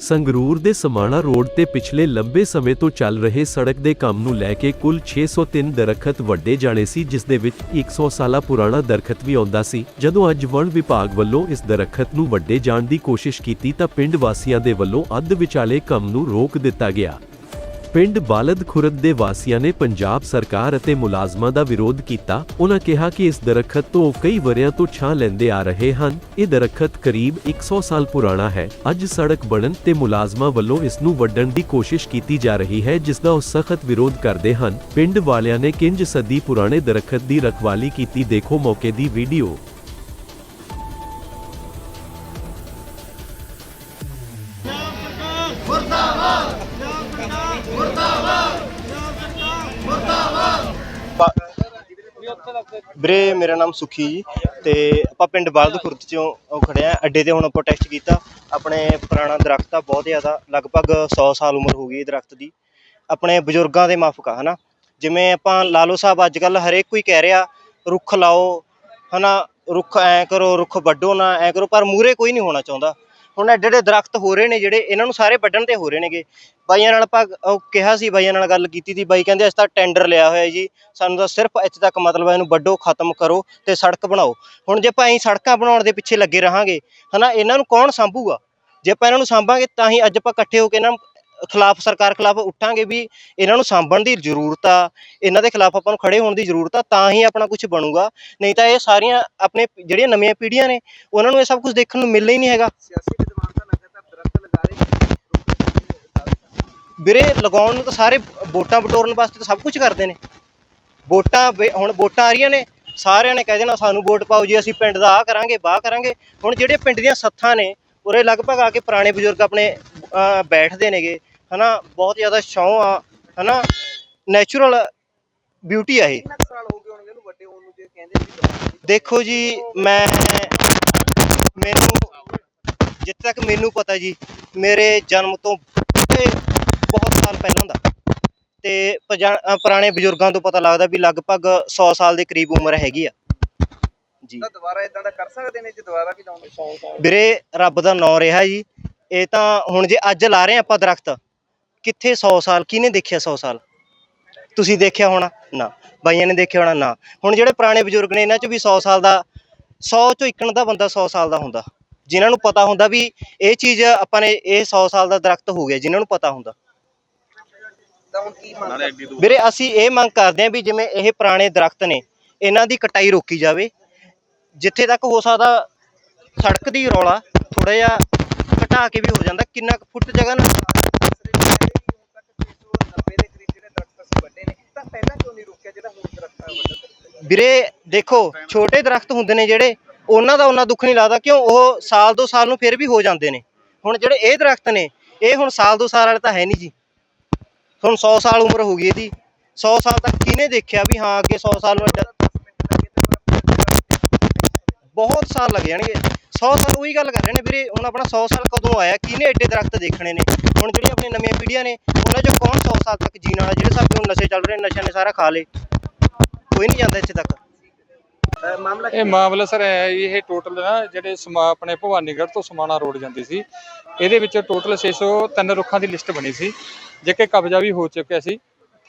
ਸੰਗਰੂਰ ਦੇ ਸਮਾਣਾ ਰੋਡ ਤੇ ਪਿਛਲੇ ਲੰਬੇ ਸਮੇਂ ਤੋਂ ਚੱਲ ਰਹੇ ਸੜਕ ਦੇ ਕੰਮ ਨੂੰ ਲੈ ਕੇ ਕੁੱਲ 603 ਦਰਖਤ ਵੱਡੇ ਜਾਣੇ ਸੀ, ਜਿਸ ਦੇ ਵਿੱਚ 100 ਸਾਲਾ ਪੁਰਾਣਾ ਦਰਖਤ ਵੀ ਆਉਂਦਾ ਸੀ। ਜਦੋਂ ਅੱਜ ਵਣ ਵਿਭਾਗ ਵੱਲੋਂ ਇਸ ਦਰਖਤ ਨੂੰ ਵੱਡੇ ਜਾਣ ਦੀ ਕੋਸ਼ਿਸ਼ ਕੀਤੀ ਤਾਂ ਪਿੰਡ ਵਾਸੀਆਂ ਦੇ ਵੱਲੋਂ ਅੱਧ ਵਿਚਾਲੇ ਕੰਮ ਨੂੰ ਰੋਕ ਦਿੱਤਾ ਗਿਆ। ਪਿੰਡ ਬਾਲਦ ਖੁਰਦ ਦੇ ਵਾਸੀਆਂ ਨੇ ਪੰਜਾਬ ਸਰਕਾਰ ਅਤੇ ਮੁਲਾਜ਼ਮਾਂ ਦਾ ਵਿਰੋਧ ਕੀਤਾ। ਉਹਨਾਂ ਕਿਹਾ ਕਿ ਇਸ ਦਰਖਤ ਤੋਂ ਕਈ ਵਰਿਆਂ ਤੋਂ ਛਾਂ ਲੈਂਦੇ ਆ ਰਹੇ ਹਨ। ਇਹ ਦਰਖਤ ਕਰੀਬ 100 ਸਾਲ ਪੁਰਾਣਾ ਹੈ। ਅੱਜ ਸੜਕ ਬਣਨ ਤੇ ਮੁਲਾਜ਼ਮਾਂ ਵੱਲੋਂ ਇਸ ਨੂੰ ਵੱਢਣ ਦੀ ਕੋਸ਼ਿਸ਼ ਕੀਤੀ ਜਾ ਰਹੀ ਹੈ, ਜਿਸ ਦਾ ਉਹ ਸਖਤ ਵਿਰੋਧ ਕਰਦੇ ਹਨ। ਪਿੰਡ ਵਾਲਿਆਂ ਨੇ ਕਿੰਜ ਸਦੀ ਪੁਰਾਣੇ ਦਰਖਤ ਦੀ ਰਖਵਾਲੀ ਕੀਤੀ, ਦੇਖੋ ਮੌਕੇ ਦੀ ਵੀਡੀਓ। ਵੀਰੇ, ਮੇਰਾ ਨਾਮ ਸੁਖੀ ਜੀ ਤੇ ਆਪਾਂ ਪਿੰਡ ਬਲਦ ਖੁਰਦ ਚੋਂ ਉਹ ਖੜੇ ਆ ਅੱਡੇ ਤੇ ਹੁਣ ਪ੍ਰੋਟੈਸਟ ਕੀਤਾ। ਆਪਣੇ ਪੁਰਾਣਾ ਦਰਖਤ ਆ, ਬਹੁਤ ਜ਼ਿਆਦਾ, ਲਗਭਗ 100 ਸਾਲ ਉਮਰ ਹੋ ਗਈ ਇਹ ਦਰਖਤ ਦੀ। ਆਪਣੇ ਬਜ਼ੁਰਗਾਂ ਦੇ ਮਾਫਕ ਆ ਹਨਾ? ਜਿਵੇਂ ਆਪਾਂ ਲਾਲੋ ਸਾਹਿਬ ਅੱਜ ਕੱਲ ਹਰੇਕ ਕੋਈ ਕਹਿ ਰਿਹਾ, ਰੁੱਖ ਲਾਓ, ਹਨਾ? ਰੁੱਖ ਐ ਕਰੋ, ਰੁੱਖ ਵੱਢੋ ਨਾ, ਐ ਕਰੋ, ਪਰ ਮੂਰੇ ਕੋਈ ਨਹੀਂ ਹੋਣਾ ਚਾਹੁੰਦਾ। ਹੁਣ ਐਡੇ ਐਡੇ ਦਰਖਤ ਹੋ ਰਹੇ ਨੇ ਜਿਹੜੇ ਇਹਨਾਂ ਨੂੰ ਸਾਰੇ ਵੱਢਣ ਤੇ ਹੋ ਰਹੇ ਨੇਗੇ। ਬਾਈਆਂ ਨਾਲ ਆਪਾਂ ਉਹ ਕਿਹਾ ਸੀ, ਬਾਈਆਂ ਨਾਲ ਗੱਲ ਕੀਤੀ ਸੀ। ਬਾਈ ਕਹਿੰਦੇ, ਅਸੀਂ ਤਾਂ ਟੈਂਡਰ ਲਿਆ ਹੋਇਆ ਜੀ। ਸਾਨੂੰ ਤਾਂ ਸਿਰਫ ਇੱਥੇ ਤੱਕ ਮਤਲਬ ਹੈ, ਇਹਨੂੰ ਵੱਢੋ, ਖਤਮ ਕਰੋ ਤੇ ਸੜਕ ਬਣਾਓ। ਹੁਣ ਜੇ ਆਪਾਂ ਐਂ ਸੜਕਾਂ ਬਣਾਉਣ ਦੇ ਪਿੱਛੇ ਲੱਗੇ ਰਹਾਂਗੇ, ਹਨਾ, ਇਹਨਾਂ ਨੂੰ ਕੌਣ ਸੰਭੂਗਾ? ਜੇ ਆਪਾਂ ਇਹਨਾਂ ਨੂੰ ਸੰਭਾਂਗੇ, ਤਾਂ ਹੀ ਅੱਜ ਆਪਾਂ ਇਕੱਠੇ ਹੋ ਕੇ ਇਹਨਾਂ ਖਿਲਾਫ ਸਰਕਾਰ ਖਿਲਾਫ ਉੱਠਾਂਗੇ ਵੀ ਇਹਨਾਂ ਨੂੰ ਸਾਂਭਣ ਦੀ ਜ਼ਰੂਰਤ ਆ ਇਹਨਾਂ ਦੇ ਖਿਲਾਫ ਆਪਾਂ ਨੂੰ ਖੜੇ ਹੋਣ ਦੀ ਜ਼ਰੂਰਤ ਆ ਤਾਂ ਹੀ ਆਪਣਾ ਕੁਝ ਬਣੂਗਾ। ਨਹੀਂ ਤਾਂ ਇਹ ਸਾਰੀਆਂ ਆਪਣੇ ਜਿਹੜੀਆਂ ਨਵੀਆਂ ਪੀੜ੍ਹੀਆਂ ਨੇ ਉਹਨਾਂ ਨੂੰ ਇਹ ਸਭ ਕੁਝ ਦੇਖਣ ਨੂੰ ਮਿਲਣਾ ਹੀ ਨਹੀਂ ਹੈਗਾ। ਸਿਆਸੀ ਵਿਦਵਾਨ ਤਾਂ ਲਗਾਤਾਰ ਦਰਖਤ ਲਗਾ ਰਹੇ ਨੇ। ਵੀਰੇ ਲਗਾਉਣ ਨੂੰ ਤਾਂ ਸਾਰੇ ਵੋਟਾਂ ਬਟੋਰਨ ਵਾਸਤੇ ਤਾਂ ਸਭ ਕੁਝ ਕਰਦੇ ਨੇ। ਵੋਟਾਂ ਹੁਣ ਵੋਟਾਂ ਆ ਰਹੀਆਂ ਨੇ ਸਾਰਿਆਂ ਨੇ ਕਹਿ ਦੇਣਾ ਸਾਨੂੰ ਵੋਟ ਪਾਓ ਜੀ ਅਸੀਂ ਪਿੰਡ ਦਾ ਆਹ ਕਰਾਂਗੇ ਬਾਹ ਕਰਾਂਗੇ। ਹੁਣ ਜਿਹੜੇ ਪਿੰਡ ਦੀਆਂ ਸੱਥਾਂ ਨੇ ਉਰੇ ਲਗਭਗ ਆ ਕੇ ਪੁਰਾਣੇ ਬਜ਼ੁਰਗ ਆਪਣੇ ਬੈਠਦੇ ਨੇਗੇ। ਹਨਾ ਬਹੁਤ ਜ਼ਿਆਦਾ ਛਾਂ ਆ ਹਨਾ ਨੈਚੁਰਲ ਬਿਊਟੀ ਆ ਇਹ। ਕਿੰਨਾ ਕੁ ਸਾਲ ਹੋ ਗਏ ਹੋਣਗੇ ਉਹਨੂੰ ਵੱਡੇ ਹੋਣ ਨੂੰ ਜੇ ਕਹਿੰਦੇ ਵੀ ਲਗਾਉਣ ਦੀ। ਦੇਖੋ ਜੀ ਮੈਂ ਮੈਨੂੰ ਜਿੱਥੇ ਤੱਕ ਮੈਨੂੰ ਪਤਾ ਜੀ ਮੇਰੇ ਜਨਮ ਤੋਂ ਤੇ ਬਹੁਤ ਸਾਲ ਪਹਿਲਾਂ ਦਾ। ਤੇ ਪਜਾ- ਅ, ਪੁਰਾਣੇ ਬਜ਼ੁਰਗਾਂ ਤੋਂ ਪਤਾ ਲੱਗਦਾ ਵੀ ਲਗਭਗ 100 ਸਾਲ ਦੇ ਕਰੀਬ ਉਮਰ ਹੈਗੀ ਆ। ਜੀ। ਤਾਂ ਦੁਬਾਰਾ ਇਦਾਂ ਦਾ ਕਰ ਸਕਦੇ ਨੇ ਜੇ ਦੁਬਾਰਾ ਵੀ ਲਾਉਂਦੇ 100 ਸਾਲ ਵੀਰੇ ਰੱਬ ਦਾ ਨਾਂ ਰਿਹਾ ਜੀ। ਇਹ ਤਾਂ ਹੁਣ ਜੇ ਅੱਜ ਲਾ ਰਹੇ ਆਪਾਂ ਦਰਖਤ ਕਿੱਥੇ 100 ਸਾਲ ਕਿਹਨੇ ਦੇਖਿਆ 100 ਸਾਲ? ਤੁਸੀਂ ਦੇਖਿਆ ਹੋਣਾ? ਨਾ। ਬਾਈਆਂ ਨੇ ਦੇਖਿਆ ਹੋਣਾ? ਨਾ। ਹੁਣ ਜਿਹੜੇ ਪੁਰਾਣੇ ਬਜ਼ੁਰਗ ਨੇ ਇਹਨਾਂ 'ਚ ਵੀ 100 ਸਾਲ ਦਾ 100 ਚੋਂ ਇੱਕਣ ਦਾ ਬੰਦਾ 100 ਸਾਲ ਦਾ ਹੁੰਦਾ। ਜਿਨ੍ਹਾਂ ਨੂੰ ਪਤਾ ਹੁੰਦਾ ਵੀ ਇਹ ਚੀਜ਼ ਆਪਾਂ ਨੇ ਇਹ 100 ਸਾਲ ਦਾ ਦਰਖਤ ਹੋ ਗਿਆ ਜਿਨ੍ਹਾਂ ਨੂੰ ਪਤਾ ਹੁੰਦਾ। ਤਾਂ ਹੁਣ ਕੀ ਮੰਗ ਕਰਦੇ? ਹੋ? ਵੀਰੇ ਅਸੀਂ ਇਹ ਮੰਗ ਕਰਦੇ ਹਾਂ ਵੀ ਜਿਵੇਂ ਇਹ ਪੁਰਾਣੇ ਦਰਖਤ ਨੇ ਇਹਨਾਂ ਦੀ ਕਟਾਈ ਰੋਕੀ ਜਾਵੇ। ਜਿੱਥੇ ਤੱਕ ਹੋ ਸਕਦਾ ਸੜਕ ਦੀ ਰੌਲਾ ਥੋੜਾ ਜਿਹਾ ਘਟਾ ਕੇ ਵੀ ਹੋ ਜਾਂਦਾ ਕਿੰਨਾ ਕੁ ਫੁੱਟ ਜਗ੍ਹਾ ਨਾ ਨੱਬੇ ਦੇ ਕਰੀਬ ਜਿਹੜੇ ਦਰਖਤ ਅਸੀਂ ਵੱਡੇ ਨੇ ਤਾਂ ਪਹਿਲਾਂ ਕਿਉਂ ਨਹੀਂ ਰੋਕਿਆ ਜਿਹੜਾ ਹੁਣ ਦਰਖਤਾਂ ਵੱਡਾ ਵੀਰੇ ਦੇਖੋ ਛੋਟੇ ਦਰਖਤ ਹੁੰਦੇ ਨੇ ਜਿਹੜੇ ਉਹਨਾਂ ਦਾ ਉਹਨਾਂ ਦੁੱਖ ਨਹੀਂ ਲੱਗਦਾ ਕਿਉਂ? ਉਹ ਸਾਲ ਦੋ ਸਾਲ ਨੂੰ ਫਿਰ ਵੀ ਹੋ ਜਾਂਦੇ ਨੇ। ਹੁਣ ਜਿਹੜੇ ਇਹ ਦਰਖਤ ਨੇ ਇਹ ਹੁਣ ਸਾਲ ਦੋ ਸਾਲ ਵਾਲੇ ਤਾਂ ਹੈ ਨਹੀਂ ਜੀ। ਹੁਣ 100 ਸਾਲ ਉਮਰ ਹੋ ਗਈ ਇਹਦੀ। 100 ਸਾਲ ਤੱਕ ਕਿਹਨੇ ਦੇਖਿਆ ਵੀ ਹਾਂ ਅੱਗੇ 100 ਸਾਲ ਨੂੰ ਬਹੁਤ ਸਾਲ ਲੱਗ ਜਾਣਗੇ। 100 ਸਾਲ ਉਹੀ ਗੱਲ ਕਰ ਰਹੇ ਨੇ ਵੀਰੇ ਹੁਣ ਆਪਣਾ 100 ਸਾਲ ਕਦੋਂ ਆਇਆ? ਕਿਹਨੇ ਐਡੇ ਦਰਖਤ ਦੇਖਣੇ ਨੇ? ਹੁਣ ਜਿਹੜੀਆਂ ਆਪਣੀਆਂ ਨਵੀਆਂ ਪੀੜ੍ਹੀਆਂ ਨੇ ਉਹਨਾਂ 'ਚੋਂ ਕੌਣ 100 ਸਾਲ ਤੱਕ ਜੀਣ ਵਾਲਾ? ਜਿਹੜੇ ਸਾਡੇ ਹੁਣ ਨਸ਼ੇ ਚੱਲ ਰਹੇ ਨੇ, ਨਸ਼ਿਆਂ ਨੇ ਸਾਰਾ ਖਾ ਲਏ। ਕੋਈ ਨਹੀਂ ਜਾਂਦਾ ਇੱਥੇ ਤੱਕ? ਅਹ ਮਾਮਲਾ ਇਹ ਮਾਮਲਾ ਸਰ ਇਹ ਹੈ ਜੀ, ਇਹ ਟੋਟਲ ਨਾ ਜਿਹੜੇ ਸਮਾ ਆਪਣੇ ਭਵਾਨੀਗੜ੍ਹ ਤੋਂ ਸਮਾਣਾ ਰੋਡ ਜਾਂਦੀ ਸੀ। ਇਹਦੇ ਵਿੱਚ ਟੋਟਲ 603 ਰੁੱਖਾਂ ਦੀ ਲਿਸਟ ਬਣੀ ਸੀ ਜੇ ਕਿ ਕਬਜ਼ਾ ਵੀ ਹੋ ਚੁੱਕਿਆ ਸੀ।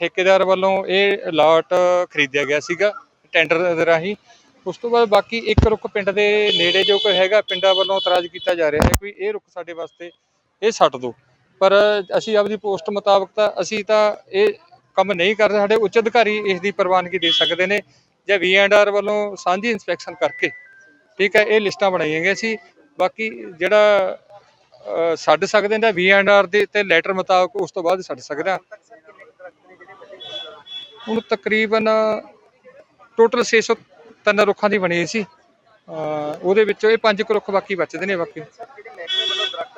ਠੇਕੇਦਾਰ ਵੱਲੋਂ ਇਹ ਲਾਟ ਖਰੀਦਿਆ ਗਿਆ ਸੀਗਾ ਟੈਂਡਰ ਦੇ ਰਾਹੀਂ। ਉਸ ਤੋਂ ਬਾਅਦ ਬਾਕੀ ਇੱਕ ਰੁੱਖ ਪਿੰਡ ਦੇ ਨੇੜੇ ਜੋ ਕੋਈ ਹੈਗਾ ਪਿੰਡਾਂ ਵੱਲੋਂ ਇਤਰਾਜ਼ ਕੀਤਾ ਜਾ ਰਿਹਾ ਹੈ ਕਿ ਇਹ ਰੁੱਖ ਸਾਡੇ ਵਾਸਤੇ ਇਹ ਛੱਡ ਦਿਓ ਪਰ ਅਸੀਂ ਆਪਦੀ ਪੋਸਟ ਮੁਤਾਬਕ ਤਾਂ ਅਸੀਂ ਤਾਂ ਇਹ ਕੰਮ ਨਹੀਂ ਕਰਦੇ ਸਾਡੇ ਉੱਚ ਅਧਿਕਾਰੀ ਇਸ ਦੀ ਪ੍ਰਵਾਨਗੀ ਦੇ ਸਕਦੇ ਨੇ ਜਾਂ ਵੀ ਐਂਡ ਆਰ ਵੱਲੋਂ ਸਾਂਝੀ ਇਨਸਪੈਕਸ਼ਨ ਕਰਕੇ ਠੀਕ ਹੈ ਇਹ ਲਿਸਟਾਂ ਬਣਾਈਆਂ ਗਈਆਂ ਸੀ। ਬਾਕੀ ਜਿਹੜਾ ਛੱਡ ਸਕਦੇ ਨੇ ਵੀ ਐਂਡ ਆਰ ਦੇ ਤੇ ਲੈਟਰ ਮੁਤਾਬਕ ਉਸ ਤੋਂ ਬਾਅਦ ਛੱਡ ਸਕਦੇ ਹਾਂ ਹੁਣ ਤਕਰੀਬਨ ਟੋਟਲ 603 ਰੁੱਖਾਂ ਦੀ ਬਣੀ ਸੀ। ਅਹ, ਉਹਦੇ ਵਿੱਚੋਂ ਇਹ ਪੰਜ ਕੁ ਰੁੱਖ ਬਾਕੀ ਬਚਦੇ ਨੇ ਬਾਕੀ।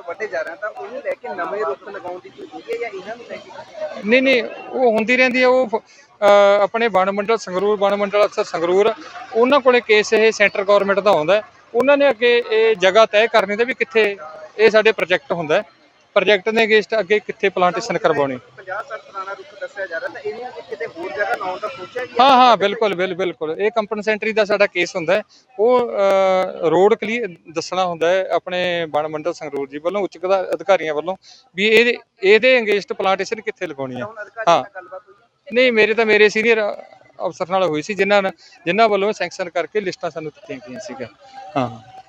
ਜਿਹੜੇ ਮਹਿਕਮੇ ਵੱਲੋਂ ਦਰਖਤ ਵੱਢੇ ਜਾ ਰਹੇ ਹਨ ਤਾਂ ਉਹਨੂੰ ਲੈ ਕੇ ਨਵੇਂ ਰੁੱਖ ਲਗਾਉਣ ਦੀ ਕੋਈ ਹੋਈ ਹੈ ਜਾਂ ਇਹਨਾਂ ਨੂੰ ਲੈ ਕੇ ਨਹੀਂ ਨਹੀਂ ਉਹ ਹੁੰਦੀ ਰਹਿੰਦੀ ਹੈ ਉਹ ਆਪਣੇ ਵਣ ਮੰਡਲ ਸੰਗਰੂਰ ਵਣ ਮੰਡਲ ਅਫਸਰ ਸੰਗਰੂਰ ਉਹਨਾਂ ਕੋਲੇ ਕੇਸ ਇਹ ਸੈਂਟਰ ਗਵਰਨਮੈਂਟ ਦਾ ਆਉਂਦਾ। ਉਹਨਾਂ ਨੇ ਅੱਗੇ ਇਹ ਜਗ੍ਹਾ ਤੈਅ ਕਰਨੀ ਤੇ ਵੀ ਕਿੱਥੇ ਇਹ ਸਾਡੇ ਪ੍ਰੋਜੈਕਟ ਹੁੰਦਾ। ਪ੍ਰੋਜੈਕਟ ਦੇ ਅਗੇਂਸਟ ਅੱਗੇ ਕਿੱਥੇ ਪਲਾਂਟੇਸ਼ਨ ਕਰਵਾਉਣੀ 50 ਸਾਲ ਪੁਰਾਣਾ ਰੁੱਖ ਦੱਸਿਆ ਜਾ ਰਿਹਾ ਤਾਂ ਇਹਨੂੰ ਕਿਤੇ ਹੋਰ ਜਗ੍ਹਾ ਲਾਉਣ ਦਾ ਸੋਚਿਆ ਗਿਆ? ਹਾਂ ਹਾਂ ਬਿਲਕੁਲ ਬਿਲ ਬਿਲਕੁਲ। ਇਹ ਕੰਪਨਸੈਂਟਰੀ ਦਾ ਸਾਡਾ ਕੇਸ ਹੁੰਦਾ ਹੈ। ਉਹ ਰੋਡ ਕਲੀਅਰ ਦੱਸਣਾ ਹੁੰਦਾ ਹੈ ਆਪਣੇ ਵਣ ਮੰਡਲ ਸੰਗਰੂਰ ਜੀ ਵੱਲੋਂ ਉੱਚ ਅਧਿ- ਅਧਿਕਾਰੀਆਂ ਵੱਲੋਂ ਵੀ ਇਹਦੇ ਇਹਦੇ ਅਗੇਂਸਟ ਪਲਾਂਟੇਸ਼ਨ ਕਿੱਥੇ ਲਗਾਉਣੀ ਹੈ? ਹੈ? ਨਹੀਂ ਮੇਰੇ ਤਾਂ ਮੇਰੇ ਸੀਨੀਅਰ ਅਫਸਰ ਨਾਲ ਹੋਈ ਸੀ ਜਿਨ੍ਹਾਂ ਜਿਨ੍ਹਾਂ ਵੱਲੋਂ ਸੈਂਕਸ਼ਨ ਕਰਕੇ ਲਿਸਟਾਂ ਸਾਨੂੰ ਦਿੱਤੀਆਂ ਗਈਆਂ ਸੀਗਾ ਹਾਂ।